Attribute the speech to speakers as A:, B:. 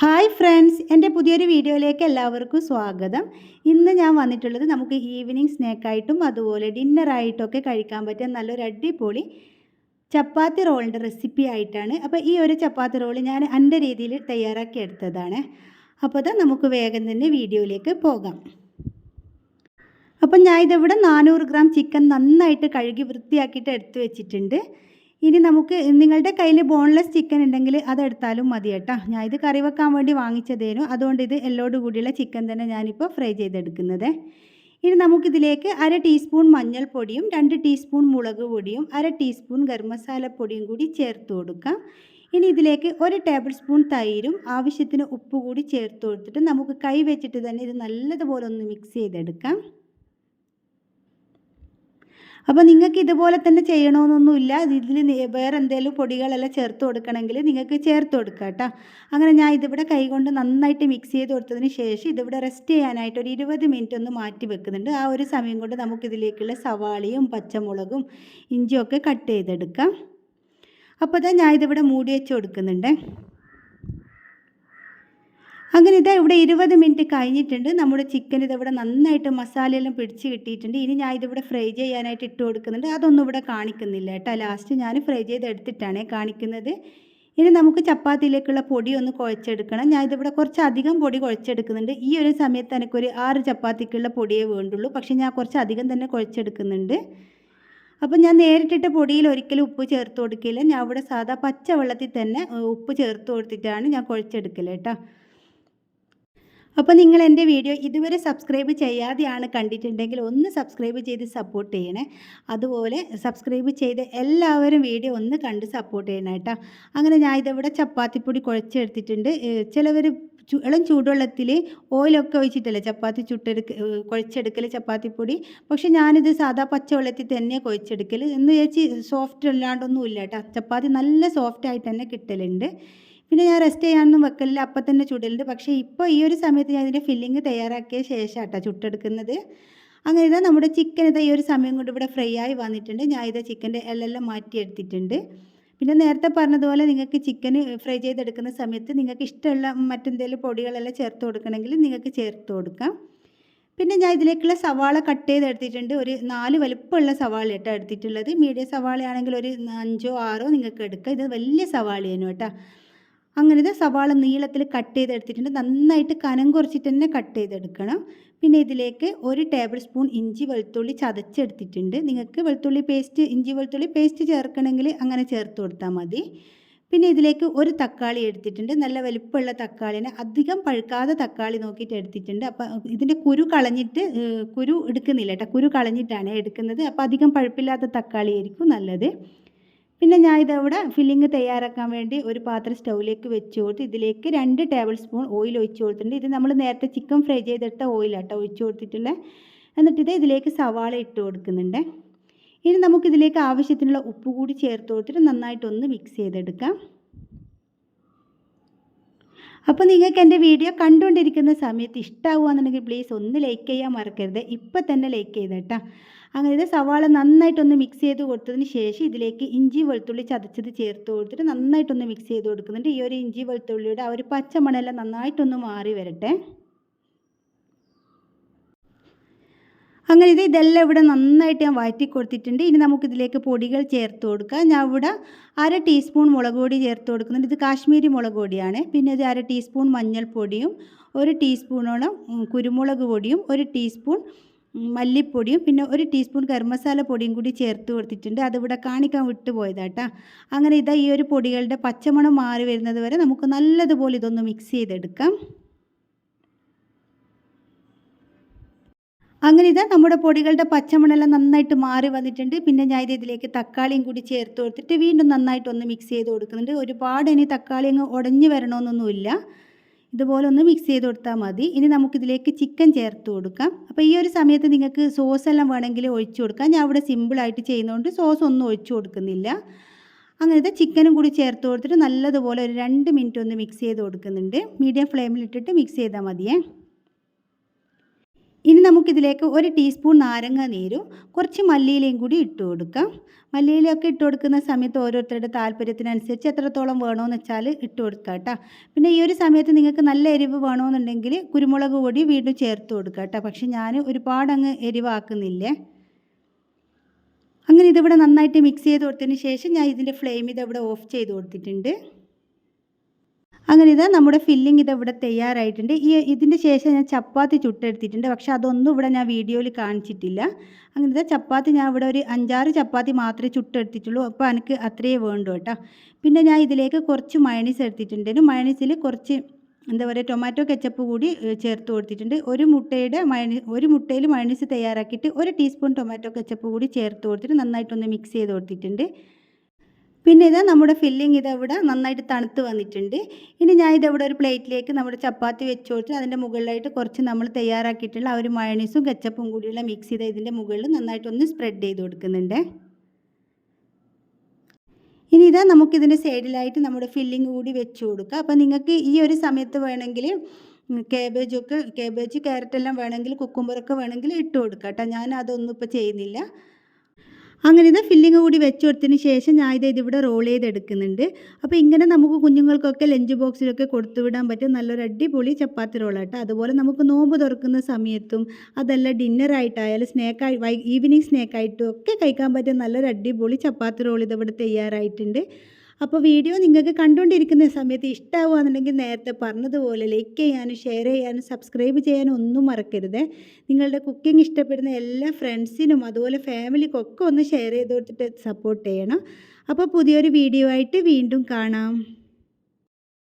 A: hi friends എൻ്റെ പുതിയൊരു വീഡിയോയിലേക്ക് എല്ലാവർക്കും സ്വാഗതം ഇന്ന് ഞാൻ വന്നിട്ടുള്ളത് നമുക്ക് ഈവനിങ് സ്നാക്കായിട്ടും അതുപോലെ ഡിന്നറായിട്ടൊക്കെ കഴിക്കാൻ പറ്റിയ നല്ലൊരു അടിപൊളി ചപ്പാത്തി റോളിൻ്റെ റെസിപ്പി ആയിട്ടാണ് അപ്പോൾ ഈ ഒരു ചപ്പാത്തി റോൾ ഞാൻ എൻ്റെ രീതിയിൽ തയ്യാറാക്കി എടുത്തതാണ് അപ്പോൾ അത് നമുക്ക് വേഗം തന്നെ വീഡിയോയിലേക്ക് പോകാം അപ്പം ഞാൻ നാനൂറ് ഗ്രാം ചിക്കൻ നന്നായിട്ട് കഴുകി വൃത്തിയാക്കിയിട്ട് എടുത്തു വെച്ചിട്ടുണ്ട് ഇനി നമുക്ക് നിങ്ങളുടെ കയ്യിൽ ബോൺലെസ് ചിക്കൻ ഉണ്ടെങ്കിൽ അതെടുത്താലും മതി കേട്ടോ ഞാൻ ഇത് കറി വെക്കാൻ വേണ്ടി വാങ്ങിച്ചതേനു അതുകൊണ്ട് ഇത് എല്ലോട് കൂടിയുള്ള ചിക്കൻ തന്നെ ഞാനിപ്പോൾ ഫ്രൈ ചെയ്തെടുക്കുന്നത് ഇനി നമുക്കിതിലേക്ക് അര ടീസ്പൂൺ മഞ്ഞൾപ്പൊടിയും രണ്ട് ടീസ്പൂൺ മുളക് പൊടിയും അര ടീസ്പൂൺ ഗരം മസാലപ്പൊടിയും കൂടി ചേർത്ത് കൊടുക്കാം ഇനി ഇതിലേക്ക് ഒരു ടേബിൾ സ്പൂൺ തൈരും ആവശ്യത്തിന് ഉപ്പ് കൂടി ചേർത്ത് കൊടുത്തിട്ട് നമുക്ക് കൈ വെച്ചിട്ട് തന്നെ ഇത് നല്ലതുപോലെ ഒന്ന് മിക്സ് ചെയ്തെടുക്കാം അപ്പോൾ നിങ്ങൾക്ക് ഇതുപോലെ തന്നെ ചെയ്യണമെന്നൊന്നുമില്ല ഇതിൽ വേറെ എന്തെങ്കിലും പൊടികളെല്ലാം ചേർത്ത് കൊടുക്കണമെങ്കിൽ നിങ്ങൾക്ക് ചേർത്ത് കൊടുക്കുക കേട്ടോ അങ്ങനെ ഞാൻ ഇതിവിടെ കൈകൊണ്ട് നന്നായിട്ട് മിക്സ് ചെയ്ത് കൊടുത്തതിന് ശേഷം ഇതിവിടെ റെസ്റ്റ് ചെയ്യാനായിട്ട് ഒരു ഇരുപത് മിനിറ്റ് ഒന്ന് മാറ്റി വെക്കുന്നുണ്ട് ആ ഒരു സമയം കൊണ്ട് നമുക്കിതിലേക്കുള്ള സവാളയും പച്ചമുളകും ഇഞ്ചിയൊക്കെ കട്ട് ചെയ്തെടുക്കാം അപ്പോൾ ഞാൻ ഇതിവിടെ മൂടി വെച്ച് കൊടുക്കുന്നുണ്ട് അങ്ങനെ ഇതാ ഇവിടെ ഇരുപത് മിനിറ്റ് കഴിഞ്ഞിട്ടുണ്ട് നമ്മുടെ ചിക്കൻ ഇതിവിടെ നന്നായിട്ട് മസാലയെല്ലാം പിടിച്ച് കിട്ടിയിട്ടുണ്ട് ഇനി ഞാൻ ഇതിവിടെ ഫ്രൈ ചെയ്യാനായിട്ട് ഇട്ട് കൊടുക്കുന്നുണ്ട് അതൊന്നും ഇവിടെ കാണിക്കുന്നില്ല കേട്ടോ ലാസ്റ്റ് ഞാൻ ഫ്രൈ ചെയ്തെടുത്തിട്ടാണ് കാണിക്കുന്നത് ഇനി നമുക്ക് ചപ്പാത്തിയിലേക്കുള്ള പൊടി ഒന്ന് കുഴച്ചെടുക്കണം ഞാൻ ഇതിവിടെ കുറച്ച് അധികം പൊടി കുഴച്ചെടുക്കുന്നുണ്ട് ഈ ഒരു സമയത്ത് എനിക്കൊരു ആറ് ചപ്പാത്തിക്കുള്ള പൊടിയേ വേണ്ടുള്ളൂ പക്ഷേ ഞാൻ കുറച്ച് അധികം തന്നെ കുഴച്ചെടുക്കുന്നുണ്ട് അപ്പോൾ ഞാൻ നേരിട്ടിട്ട് പൊടിയിൽ ഒരിക്കലും ഉപ്പ് ചേർത്ത് കൊടുക്കില്ല ഞാൻ ഇവിടെ സാധാ പച്ചവെള്ളത്തിൽ തന്നെ ഉപ്പ് ചേർത്ത് കൊടുത്തിട്ടാണ് ഞാൻ കുഴച്ചെടുക്കല് കേട്ടോ അപ്പോൾ നിങ്ങൾ എൻ്റെ വീഡിയോ ഇതുവരെ സബ്സ്ക്രൈബ് ചെയ്യാതെയാണ് കണ്ടിട്ടുണ്ടെങ്കിൽ ഒന്ന് സബ്സ്ക്രൈബ് ചെയ്ത് സപ്പോർട്ട് ചെയ്യണേ അതുപോലെ സബ്സ്ക്രൈബ് ചെയ്ത് എല്ലാവരും വീഡിയോ ഒന്ന് കണ്ട് സപ്പോർട്ട് ചെയ്യണം കേട്ടോ അങ്ങനെ ഞാൻ ഇതിവിടെ ചപ്പാത്തിപ്പൊടി കുഴച്ചെടുത്തിട്ടുണ്ട് ചിലവർ ഇളം ചൂടുവെള്ളത്തിൽ ഓയിലൊക്കെ ഒഴിച്ചിട്ടല്ലേ ചപ്പാത്തി ചുട്ടെടുക്ക് കുഴച്ചെടുക്കൽ ചപ്പാത്തിപ്പൊടി പക്ഷേ ഞാനിത് സാധാ പച്ചവെള്ളത്തിൽ തന്നെ കുഴച്ചെടുക്കൽ എന്ന് വിചാരിച്ച് സോഫ്റ്റ് അല്ലാണ്ടൊന്നുമില്ല കേട്ടോ ചപ്പാത്തി നല്ല സോഫ്റ്റായിട്ട് തന്നെ കിട്ടലുണ്ട് പിന്നെ ഞാൻ റെസ്റ്റ് ചെയ്യാനൊന്നും വെക്കലില്ല അപ്പം തന്നെ ചുടലുണ്ട് പക്ഷേ ഇപ്പോൾ ഈ ഒരു സമയത്ത് ഞാൻ ഇതിൻ്റെ ഫില്ലിങ് തയ്യാറാക്കിയ ശേഷം കേട്ടോ ചുട്ടെടുക്കുന്നത് അങ്ങനെ ഇതാ നമ്മുടെ ചിക്കൻ ഇതാ ഈ ഒരു സമയം കൊണ്ട് ഇവിടെ ഫ്രൈ ആയി വന്നിട്ടുണ്ട് ഞാൻ ഇത് ചിക്കൻ്റെ എല്ലെല്ലാം മാറ്റിയെടുത്തിട്ടുണ്ട് പിന്നെ നേരത്തെ പറഞ്ഞതുപോലെ നിങ്ങൾക്ക് ചിക്കൻ ഫ്രൈ ചെയ്തെടുക്കുന്ന സമയത്ത് നിങ്ങൾക്ക് ഇഷ്ടമുള്ള മറ്റെന്തെങ്കിലും പൊടികളെല്ലാം ചേർത്ത് കൊടുക്കണമെങ്കിൽ നിങ്ങൾക്ക് ചേർത്ത് കൊടുക്കാം പിന്നെ ഞാൻ ഇതിലേക്കുള്ള സവാള കട്ട് ചെയ്ത് ഒരു നാല് വലുപ്പമുള്ള സവാള കേട്ടോ എടുത്തിട്ടുള്ളത് മീഡിയം സവാളയാണെങ്കിൽ ഒരു അഞ്ചോ ആറോ നിങ്ങൾക്ക് എടുക്കാം ഇത് വലിയ സവാളയാണ് കേട്ടോ അങ്ങനെ ഇത് സവാള നീളത്തിൽ കട്ട് ചെയ്തെടുത്തിട്ടുണ്ട് നന്നായിട്ട് കനം കുറച്ചിട്ട് തന്നെ കട്ട് ചെയ്തെടുക്കണം പിന്നെ ഇതിലേക്ക് ഒരു ടേബിൾ സ്പൂൺ ഇഞ്ചി വെളുത്തുള്ളി ചതച്ചെടുത്തിട്ടുണ്ട് നിങ്ങൾക്ക് വെളുത്തുള്ളി പേസ്റ്റ് ഇഞ്ചി വെളുത്തുള്ളി പേസ്റ്റ് ചേർക്കണമെങ്കിൽ അങ്ങനെ ചേർത്ത് കൊടുത്താൽ മതി പിന്നെ ഇതിലേക്ക് ഒരു തക്കാളി എടുത്തിട്ടുണ്ട് നല്ല വലിപ്പമുള്ള തക്കാളിനെ അധികം പഴുക്കാതെ തക്കാളി നോക്കിയിട്ട് എടുത്തിട്ടുണ്ട് അപ്പോൾ ഇതിൻ്റെ കുരു കളഞ്ഞിട്ട് കുരു എടുക്കുന്നില്ല കേട്ടോ കുരു കളഞ്ഞിട്ടാണ് എടുക്കുന്നത് അപ്പോൾ അധികം പഴുപ്പില്ലാത്ത തക്കാളി ആയിരിക്കും നല്ലത് പിന്നെ ഞാൻ ഇതവിടെ ഫില്ലിങ് തയ്യാറാക്കാൻ വേണ്ടി ഒരു പാത്രം സ്റ്റൗവിലേക്ക് വെച്ച് കൊടുത്ത് ഇതിലേക്ക് രണ്ട് ടേബിൾ സ്പൂൺ ഓയിൽ ഒഴിച്ച് കൊടുത്തിട്ടുണ്ട് ഇത് നമ്മൾ നേരത്തെ ചിക്കൻ ഫ്രൈ ചെയ്തിട്ട ഓയിലാട്ടോ ഒഴിച്ച് കൊടുത്തിട്ടുള്ളത് എന്നിട്ട് ഇതിലേക്ക് സവാള ഇട്ട് കൊടുക്കുന്നുണ്ട് ഇനി നമുക്കിതിലേക്ക് ആവശ്യത്തിനുള്ള ഉപ്പ് കൂടി ചേർത്ത് കൊടുത്തിട്ട് നന്നായിട്ടൊന്ന് മിക്സ് ചെയ്തെടുക്കാം അപ്പോൾ നിങ്ങൾക്ക് എൻ്റെ വീഡിയോ കണ്ടുകൊണ്ടിരിക്കുന്ന സമയത്ത് ഇഷ്ടമാവുകയെന്നുണ്ടെങ്കിൽ പ്ലീസ് ഒന്ന് ലൈക്ക് ചെയ്യാൻ മറക്കരുത് ഇപ്പം തന്നെ ലൈക്ക് കേട്ടോ അങ്ങനെ ഇത് സവാള നന്നായിട്ടൊന്ന് മിക്സ് ചെയ്ത് കൊടുത്തതിന് ശേഷം ഇതിലേക്ക് ഇഞ്ചി വെളുത്തുള്ളി ചതച്ചത് ചേർത്ത് കൊടുത്തിട്ട് നന്നായിട്ടൊന്ന് മിക്സ് ചെയ്ത് കൊടുക്കുന്നുണ്ട് ഈ ഒരു ഇഞ്ചി വെളുത്തുള്ളിയുടെ ആ ഒരു പച്ചമണെല്ലാം നന്നായിട്ടൊന്ന് മാറി വരട്ടെ അങ്ങനെ ഇത് ഇതെല്ലാം ഇവിടെ നന്നായിട്ട് ഞാൻ വഴറ്റി കൊടുത്തിട്ടുണ്ട് ഇനി നമുക്കിതിലേക്ക് പൊടികൾ ചേർത്ത് കൊടുക്കാം ഞാൻ ഇവിടെ അര ടീസ്പൂൺ മുളക് പൊടി ചേർത്ത് കൊടുക്കുന്നുണ്ട് ഇത് കാശ്മീരി മുളക് പൊടിയാണ് പിന്നെ ഇത് അര ടീസ്പൂൺ മഞ്ഞൾപ്പൊടിയും ഒരു ടീസ്പൂണോളം കുരുമുളക് പൊടിയും ഒരു ടീസ്പൂൺ മല്ലിപ്പൊടിയും പിന്നെ ഒരു ടീസ്പൂൺ ഗരമസാല പൊടിയും കൂടി ചേർത്ത് കൊടുത്തിട്ടുണ്ട് അതിവിടെ കാണിക്കാൻ വിട്ടുപോയതാട്ടാ അങ്ങനെ ഇതാ ഈ ഒരു പൊടികളുടെ പച്ചമണം മാറി വരുന്നത് വരെ നമുക്ക് നല്ലതുപോലെ ഇതൊന്ന് മിക്സ് ചെയ്തെടുക്കാം അങ്ങനെ ഇത് നമ്മുടെ പൊടികളുടെ പച്ചമണെല്ലാം നന്നായിട്ട് മാറി വന്നിട്ടുണ്ട് പിന്നെ ഞാൻ ഇത് ഇതിലേക്ക് തക്കാളിയും കൂടി ചേർത്ത് കൊടുത്തിട്ട് വീണ്ടും നന്നായിട്ട് ഒന്ന് മിക്സ് ചെയ്ത് കൊടുക്കുന്നുണ്ട് ഒരുപാട് ഇനി തക്കാളി അങ്ങ് ഉടഞ്ഞു വരണമെന്നൊന്നുമില്ല ഇതുപോലെ ഒന്ന് മിക്സ് ചെയ്ത് കൊടുത്താൽ മതി ഇനി നമുക്കിതിലേക്ക് ചിക്കൻ ചേർത്ത് കൊടുക്കാം അപ്പോൾ ഈ ഒരു സമയത്ത് നിങ്ങൾക്ക് സോസ് എല്ലാം വേണമെങ്കിൽ ഒഴിച്ചു കൊടുക്കാം ഞാൻ ഇവിടെ സിമ്പിളായിട്ട് ചെയ്യുന്നതുകൊണ്ട് സോസ് ഒന്നും ഒഴിച്ചു കൊടുക്കുന്നില്ല അങ്ങനത്തെ ചിക്കനും കൂടി ചേർത്ത് കൊടുത്തിട്ട് നല്ലതുപോലെ ഒരു രണ്ട് മിനിറ്റ് ഒന്ന് മിക്സ് ചെയ്ത് കൊടുക്കുന്നുണ്ട് മീഡിയം ഫ്ലെയിമിലിട്ടിട്ട് മിക്സ് ചെയ്താൽ മതിയേ ഇനി നമുക്കിതിലേക്ക് ഒരു ടീസ്പൂൺ നാരങ്ങ നീരും കുറച്ച് മല്ലിയിലയും കൂടി ഇട്ട് കൊടുക്കാം മല്ലിയിലൊക്കെ ഇട്ട് കൊടുക്കുന്ന സമയത്ത് ഓരോരുത്തരുടെ താല്പര്യത്തിനനുസരിച്ച് എത്രത്തോളം വേണമെന്ന് വെച്ചാൽ ഇട്ട് കൊടുക്കുക കേട്ടോ പിന്നെ ഈ ഒരു സമയത്ത് നിങ്ങൾക്ക് നല്ല എരിവ് വേണമെന്നുണ്ടെങ്കിൽ കുരുമുളക് പൊടി വീണ്ടും ചേർത്ത് കൊടുക്കുക കേട്ടോ പക്ഷെ ഞാൻ ഒരുപാട് അങ്ങ് എരിവാക്കുന്നില്ലേ അങ്ങനെ ഇതിവിടെ നന്നായിട്ട് മിക്സ് ചെയ്ത് കൊടുത്തതിന് ശേഷം ഞാൻ ഇതിൻ്റെ ഫ്ലെയിം ഇതവിടെ ഓഫ് ചെയ്ത് കൊടുത്തിട്ടുണ്ട് അങ്ങനെ ഇതാ നമ്മുടെ ഫില്ലിംഗ് ഇത് ഇവിടെ തയ്യാറായിട്ടുണ്ട് ഈ ഇതിൻ്റെ ശേഷം ഞാൻ ചപ്പാത്തി ചുട്ടെടുത്തിട്ടുണ്ട് പക്ഷെ അതൊന്നും ഇവിടെ ഞാൻ വീഡിയോയിൽ കാണിച്ചിട്ടില്ല അങ്ങനെ ഇതാ ചപ്പാത്തി ഞാൻ ഇവിടെ ഒരു അഞ്ചാറ് ചപ്പാത്തി മാത്രമേ ചുട്ടെടുത്തിട്ടുള്ളൂ അപ്പോൾ എനിക്ക് അത്രയേ വേണ്ടു കേട്ടോ പിന്നെ ഞാൻ ഇതിലേക്ക് കുറച്ച് മയണീസ് എടുത്തിട്ടുണ്ട് മയണീസിൽ കുറച്ച് എന്താ പറയുക ടൊമാറ്റോ കെച്ചപ്പ് കൂടി ചേർത്ത് കൊടുത്തിട്ടുണ്ട് ഒരു മുട്ടയുടെ മയണി ഒരു മുട്ടയിൽ മയണീസ് തയ്യാറാക്കിയിട്ട് ഒരു ടീസ്പൂൺ ടൊമാറ്റോ കെച്ചപ്പ് കൂടി ചേർത്ത് കൊടുത്തിട്ട് നന്നായിട്ടൊന്ന് മിക്സ് ചെയ്ത് കൊടുത്തിട്ടുണ്ട് പിന്നെ ഇതാ നമ്മുടെ ഫില്ലിംഗ് ഇതവിടെ നന്നായിട്ട് തണുത്ത് വന്നിട്ടുണ്ട് ഇനി ഞാൻ ഇത് ഒരു പ്ലേറ്റിലേക്ക് നമ്മുടെ ചപ്പാത്തി വെച്ച് കൊടുത്ത് അതിൻ്റെ മുകളിലായിട്ട് കുറച്ച് നമ്മൾ തയ്യാറാക്കിയിട്ടുള്ള ആ ഒരു മയണീസും കെച്ചപ്പും കൂടിയുള്ള മിക്സ് ചെയ്ത് ഇതിൻ്റെ മുകളിൽ നന്നായിട്ടൊന്ന് സ്പ്രെഡ് ചെയ്ത് കൊടുക്കുന്നുണ്ട് ഇനി ഇതാ നമുക്കിതിൻ്റെ സൈഡിലായിട്ട് നമ്മുടെ ഫില്ലിംഗ് കൂടി വെച്ച് കൊടുക്കുക അപ്പോൾ നിങ്ങൾക്ക് ഈ ഒരു സമയത്ത് വേണമെങ്കിൽ ഒക്കെ കേബേജ് ക്യാരറ്റ് എല്ലാം വേണമെങ്കിൽ കുക്കുമ്പറൊക്കെ വേണമെങ്കിൽ ഇട്ട് കൊടുക്കാം കേട്ടോ ഞാൻ അതൊന്നും ഇപ്പോൾ ചെയ്യുന്നില്ല അങ്ങനെ ഇത് ഫില്ലിങ് കൂടി വെച്ച് കൊടുത്തതിന് ശേഷം ഞാൻ ഇത് ഇതിവിടെ റോൾ ചെയ്തെടുക്കുന്നുണ്ട് അപ്പോൾ ഇങ്ങനെ നമുക്ക് കുഞ്ഞുങ്ങൾക്കൊക്കെ ലഞ്ച് ബോക്സിലൊക്കെ കൊടുത്തു വിടാൻ പറ്റും നല്ലൊരു അടിപൊളി ചപ്പാത്തി റോളാട്ടോ അതുപോലെ നമുക്ക് നോമ്പ് തുറക്കുന്ന സമയത്തും അതല്ല ഡിന്നറായിട്ടായാലും സ്നേക്കായി വൈ ഈവനിങ് സ്നാക്കായിട്ടും ഒക്കെ കഴിക്കാൻ പറ്റും നല്ലൊരു അടിപൊളി ചപ്പാത്തി റോൾ ഇതിവിടെ തയ്യാറായിട്ടുണ്ട് അപ്പോൾ വീഡിയോ നിങ്ങൾക്ക് കണ്ടുകൊണ്ടിരിക്കുന്ന സമയത്ത് ഇഷ്ടമാവുകയാണെന്നുണ്ടെങ്കിൽ നേരത്തെ പറഞ്ഞതുപോലെ ലൈക്ക് ചെയ്യാനും ഷെയർ ചെയ്യാനും സബ്സ്ക്രൈബ് ചെയ്യാനും ഒന്നും മറക്കരുത് നിങ്ങളുടെ കുക്കിംഗ് ഇഷ്ടപ്പെടുന്ന എല്ലാ ഫ്രണ്ട്സിനും അതുപോലെ ഫാമിലിക്കൊക്കെ ഒന്ന് ഷെയർ ചെയ്ത് കൊടുത്തിട്ട് സപ്പോർട്ട് ചെയ്യണം അപ്പോൾ പുതിയൊരു വീഡിയോ ആയിട്ട് വീണ്ടും കാണാം